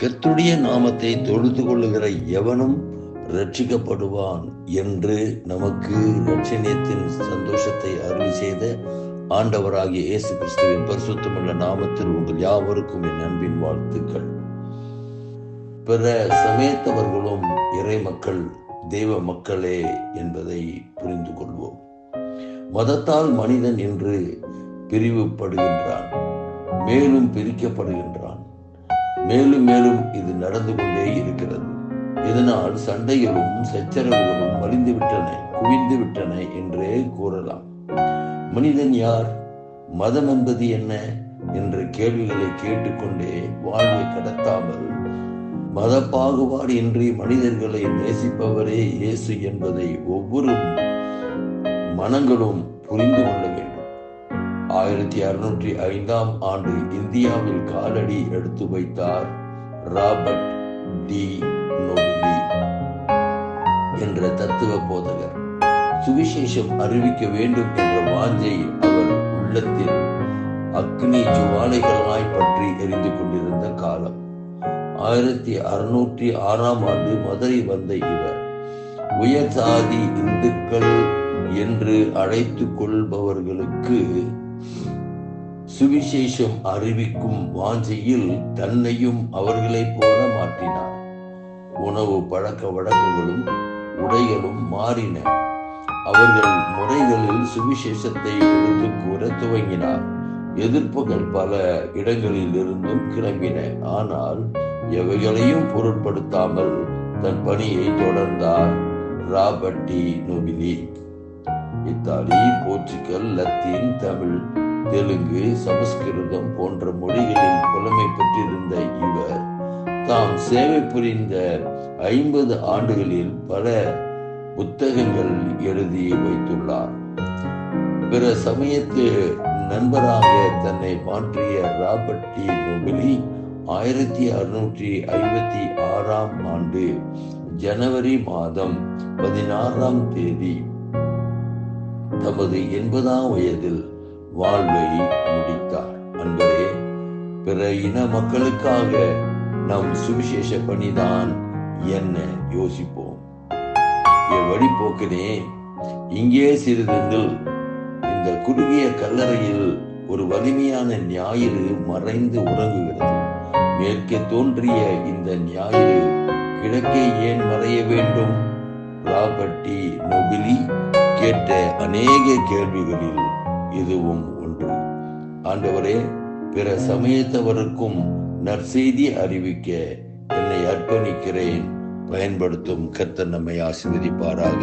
கர்த்துடைய நாமத்தை தொழுது கொள்ளுகிற எவனும் ரட்சிக்கப்படுவான் என்று நமக்கு ரட்சணியத்தின் சந்தோஷத்தை அருள் செய்த ஆண்டவராகிய இயேசு கிறிஸ்துவின் பரிசுத்தமுள்ள நாமத்தில் உங்கள் யாவருக்கும் என் அன்பின் வாழ்த்துக்கள். பிற சமயத்தவர்களும் இறை மக்கள் தெய்வ மக்களே என்பதை புரிந்து கொள்வோம். மதத்தால் மனிதன் என்று பிரிவுபடுகின்றான் மேலும் பிரிக்கப்படுகின்றான். மேலும் மேலும் இது நடந்து கொண்டே இருக்கிறது. இதனால் சண்டைகளும் சச்சரவுகளும் மலிந்து விட்டன குவிந்து விட்டன என்றே கூறலாம். மனிதன் யார்? மதம் என்பது என்ன? என்ற கேள்விகளை கேட்டுக்கொண்டே வாழ்வை கடத்தாமல் மத பாகுபாடு இன்றி மனிதர்களை நேசிப்பவரே இயேசு என்பதை ஒவ்வொரு மனங்களும் புரிந்து கொள்ள வேண்டும். ஆயிரத்தி அறுநூற்றி ஐந்தாம் ஆண்டு இந்தியாவில் காலடி எடுத்து வைத்தார் ராபர்ட் டி நொபிலி என்ற தத்துவ போதகர். சுவிசேஷம் அறிவிக்க வேண்டும் என்ற வாஞ்சை அவர் உள்ளத்தில் அக்னி ஜுவாலைகளாய் பற்றி எரிந்து கொண்டிருந்த காலம். ஆயிரத்தி அறுநூற்றி ஆறாம் ஆண்டு மதுரை வந்த இவர் உயர் சாதி இந்துக்கள் என்று அழைத்து கொள்பவர்களுக்கு சுவிசேஷம் அறிவிக்கும் வாஞ்சையில் தன்னையும் அவர்களைப் போல மாற்றினார். உணவு பழக்க வழக்கங்களும் உடைகளும் மாறின. அவர்கள் முறைகளில் சுவிசேஷத்தை எடுத்து கூற துவங்கினார். எதிர்ப்புகள் பல இடங்களில் இருந்தும் கிளம்பின. ஆனால் எவைகளையும் பொருட்படுத்தாமல் தன் பணியை தொடர்ந்தார் Roberto Nobili Italy Portugal Latin Tamil Telugu Sanskrit போன்ற மொழிகளில் புலமை பெற்றிருந்த இவர் தாம் சேவை புரிந்த ஐம்பது ஆண்டுகளில் பல புத்தகங்கள் எழுதி வைத்துள்ளார். பிற சமயத்து நண்பராக தன்னை மாற்றிய ராபர்ட் டி. நொபிலி ஆயிரத்தி அறுநூற்றி ஐம்பத்தி ஆறாம் ஆண்டு ஜனவரி மாதம் பதினாறாம் தேதி தமது எண்பதாம் வயதில் வாழ்வை முடித்தார். அன்பரே பிற இன மக்களுக்காக நம் சுவிசேஷ பணிதான் என்ன யோசிப்போம்? என் வழிபோக்கினே இங்கே சிறிது இந்த குறுகிய கல்லறையில் ஒரு வலிமையான ஞாயிறு மறைந்து உறங்குகிறது. மேற்கே தோன்றிய இந்த ஞாயிறு கிழக்கே ஏன் மறைய வேண்டும்? ராபர்டி நொபிலி கேட்ட அநேக கேள்விகளில் இதுவும் ஒன்று. ஆண்டவரே பிற சமயத்தவருக்கும் நற்செய்தி அறிவிக்க என்னை அர்ப்பணிக்கிறேன். பயன்படுத்தும் கர்த்தர் நம்மை ஆசீர்வதிப்பாராக.